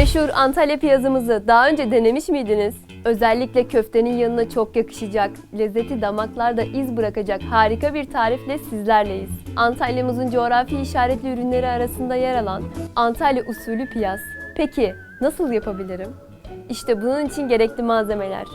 Meşhur Antalya piyazımızı daha önce denemiş miydiniz? Özellikle köftenin yanına çok yakışacak, lezzeti damaklarda iz bırakacak harika bir tarifle sizlerleyiz. Antalya'mızın coğrafi işaretli ürünleri arasında yer alan Antalya usulü piyaz. Peki nasıl yapabilirim? İşte bunun için gerekli malzemeler.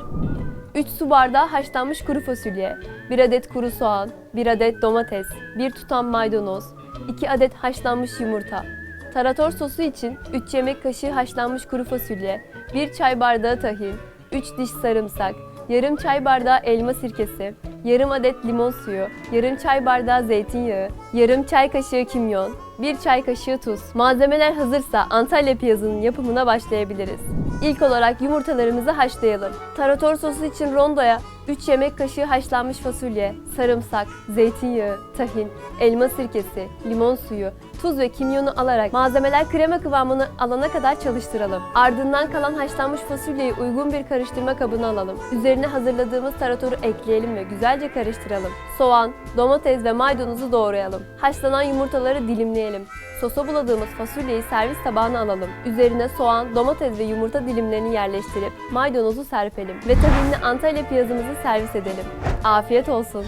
3 su bardağı haşlanmış kuru fasulye, 1 adet kuru soğan, 1 adet domates, 1 tutam maydanoz, 2 adet haşlanmış yumurta. Tarator sosu için 3 yemek kaşığı haşlanmış kuru fasulye, 1 çay bardağı tahin, 3 diş sarımsak, yarım çay bardağı elma sirkesi, yarım adet limon suyu, yarım çay bardağı zeytinyağı, yarım çay kaşığı kimyon, 1 çay kaşığı tuz. Malzemeler hazırsa Antalya piyazının yapımına başlayabiliriz. İlk olarak yumurtalarımızı haşlayalım. Tarator sosu için rondoya 3 yemek kaşığı haşlanmış fasulye, sarımsak, zeytinyağı, tahin, elma sirkesi, limon suyu, tuz ve kimyonu alarak malzemeler krema kıvamını alana kadar çalıştıralım. Ardından kalan haşlanmış fasulyeyi uygun bir karıştırma kabına alalım. Üzerine hazırladığımız taratoru ekleyelim ve güzelce karıştıralım. Soğan, domates ve maydanozu doğrayalım. Haşlanan yumurtaları dilimleyelim. Sosa buladığımız fasulyeyi servis tabağına alalım. Üzerine soğan, domates ve yumurta dilimlerini yerleştirip maydanozu serpelim ve tahinli Antalya piyazımızı servis edelim. Afiyet olsun.